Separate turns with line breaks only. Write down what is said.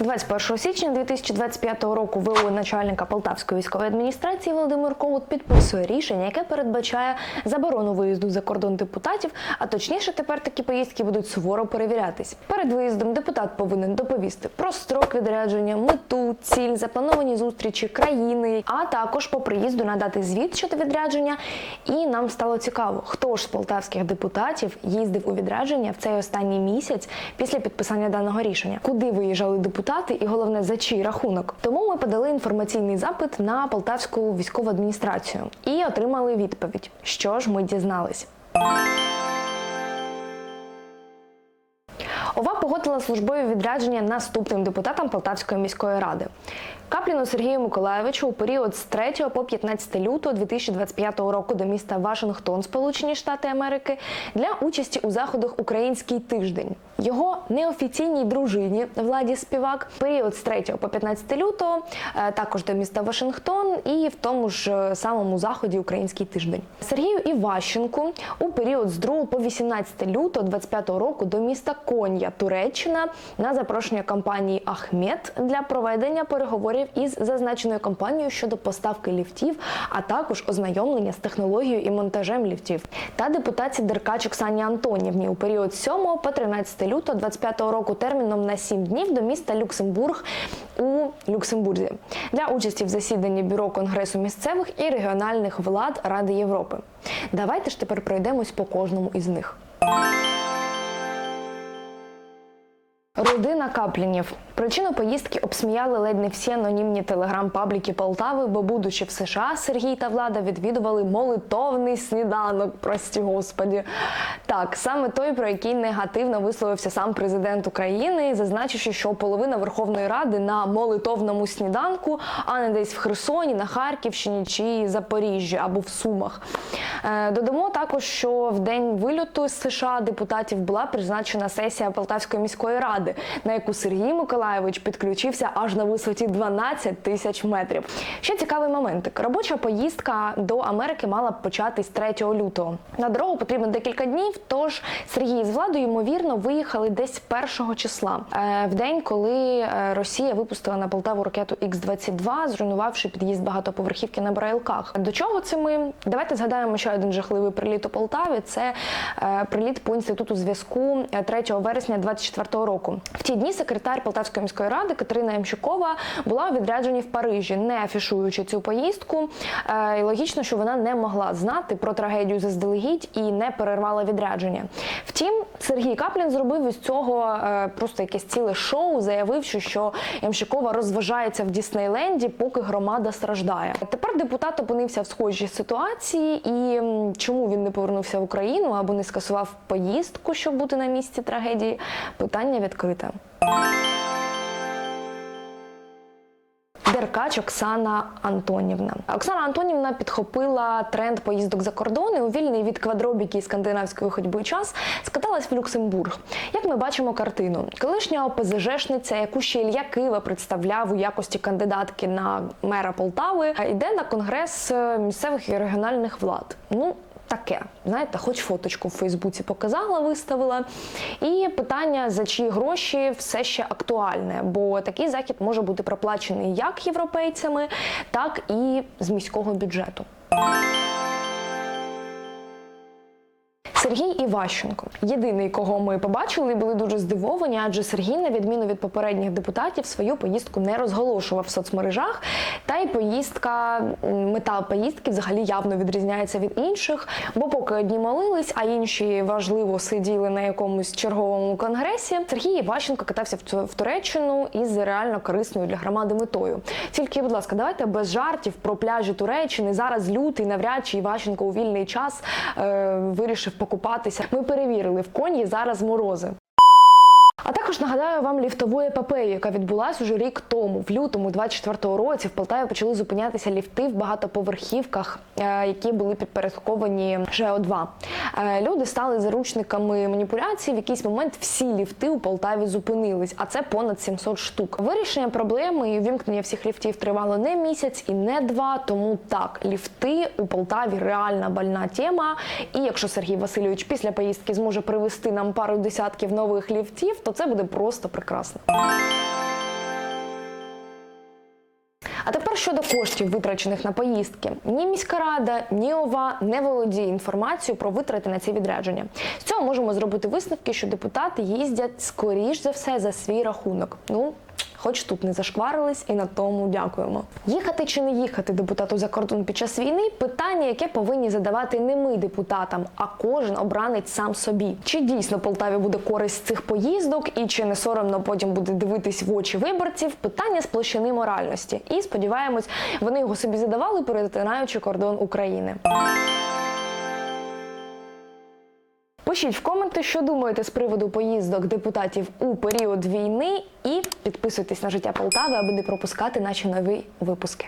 21 січня 2025 року ВО начальника Полтавської військової адміністрації Володимир Ковут підписує рішення, яке передбачає заборону виїзду за кордон депутатів. А точніше, тепер такі поїздки будуть суворо перевірятись. Перед виїздом депутат повинен доповісти про строк відрядження, мету, ціль, заплановані зустрічі країни, а також по приїзду надати звіт щодо відрядження. І нам стало цікаво, хто ж з полтавських депутатів їздив у відрядження в цей останній місяць після підписання даного рішення, куди виїжджали депутати, і головне за чий рахунок. Тому ми подали інформаційний запит на полтавську військову адміністрацію і отримали відповідь. Що ж ми дізнались? Погодила службові відрядження наступним депутатам Полтавської міської ради. Капліну Сергію Миколаєвичу у період з 3 по 15 лютого 2025 року до міста Вашингтон, Сполучені Штати Америки, для участі у заходах Український тиждень. Його неофіційній дружині Владі Співак період з 3 по 15 лютого е, також до міста Вашингтон і в тому ж е, самому заході Український тиждень. Сергію Іващенку у період з 2 по 18 лютого 25 року до міста Кон'я, Туреччина на запрошення компанії Ахмет для проведення переговорів із зазначеною компанією щодо поставки ліфтів, а також ознайомлення з технологією і монтажем ліфтів. Та депутатці Деркач Оксані Антонівні у період з 7 по 13 лютого 25 року терміном на 7 днів до міста Люксембург у Люксембурзі для участі в засіданні бюро конгресу місцевих і регіональних влад Ради Європи. Давайте ж тепер пройдемось по кожному із них. Родина Каплінів. Причину поїздки обсміяли ледь не всі анонімні телеграм-пабліки Полтави, бо, будучи в США, Сергій та влада відвідували молитовний сніданок, прості господі. Так, саме той, про який негативно висловився сам президент України, зазначивши, що половина Верховної Ради на молитовному сніданку, а не десь в Херсоні, на Харківщині чи Запоріжжі або в Сумах. Е, Додамо також, що в день вильоту з США депутатів була призначена сесія Полтавської міської ради, на яку Сергій Миколаєвич підключився аж на висоті 12 тисяч метрів. Ще цікавий моментик. Робоча поїздка до Америки мала б початись 3 лютого. На дорогу потрібно декілька днів. Тож Сергій з владою ймовірно виїхали десь 1 числа, е, в день, коли е, Росія випустила на Полтаву ракету Х-22, зруйнувавши під'їзд багатоповерхівки на Брайлках. До чого це ми? Давайте згадаємо ще один жахливий приліт у Полтаві. Це е, приліт по інституту зв'язку е, 3 вересня 24 року. В ті дні секретар Полтавської міської ради Катерина Ямщикова була у відрядженні в Парижі, не афішуючи цю поїздку. Е, І логічно, що вона не могла знати про трагедію заздалегідь і не перервала відрядження. Втім, Сергій Каплін зробив із цього е, просто якесь ціле шоу, заявивши, що Ямщикова розважається в Діснейленді, поки громада страждає. Тепер депутат опинився в схожій ситуації, і чому він не повернувся в Україну або не скасував поїздку, щоб бути на місці трагедії, питання відкрите. Деркач Оксана Антонівна. Оксана Антонівна підхопила тренд поїздок за кордон і у вільний від квадробіки і скандинавської ходьби час скаталась в Люксембург. Як ми бачимо картину, колишня ОПЗЖшниця, яку ще Ілля Кива представляв у якості кандидатки на мера Полтави, йде на конгрес е, місцевих і регіональних влад. Ну. Таке, знаєте, хоч фоточку в Фейсбуці показала, виставила. І питання за чиї гроші все ще актуальне, бо такий захід може бути проплачений як європейцями, так і з міського бюджету. Сергій Іващенко єдиний, кого ми побачили, і були дуже здивовані, адже Сергій, на відміну від попередніх депутатів, свою поїздку не розголошував в соцмережах. Та й поїздка, мета поїздки взагалі явно відрізняється від інших. Бо поки одні молились, а інші важливо сиділи на якомусь черговому конгресі. Сергій Іващенко катався в Туреччину із реально корисною для громади метою. Тільки, будь ласка, давайте без жартів про пляжі Туреччини. Зараз лютий, навряд чи Іващенко у вільний час е, вирішив покупатися. Ми перевірили в коні зараз морози. Також нагадаю вам ліфтову епопею, яка відбулася уже рік тому. В лютому 24-го році в Полтаві почали зупинятися ліфти в багатоповерхівках, е, які були підпорядковані ЖО2. Е, Люди стали заручниками маніпуляцій. В якийсь момент всі ліфти у Полтаві зупинились, а це понад 700 штук. Вирішення проблеми і вімкнення всіх ліфтів тривало не місяць і не два. Тому так, ліфти у Полтаві реальна больна тема. І якщо Сергій Васильович після поїздки зможе привезти нам пару десятків нових ліфтів, то це буде України просто прекрасно. А тепер щодо коштів, витрачених на поїздки, ні міська рада, ні ова не володіє інформацією про витрати на ці відрядження. З цього можемо зробити висновки, що депутати їздять скоріш за все за свій рахунок. Ну Хоч тут не зашкварились, і на тому дякуємо. Їхати чи не їхати депутату за кордон під час війни питання, яке повинні задавати не ми депутатам, а кожен обранець сам собі. Чи дійсно Полтаві буде користь цих поїздок, і чи не соромно потім буде дивитись в очі виборців? Питання з площини моральності. І сподіваємось, вони його собі задавали, перетинаючи кордон України. Пишіть в коменти, що думаєте з приводу поїздок депутатів у період війни, і підписуйтесь на життя Полтави, аби не пропускати наші нові випуски.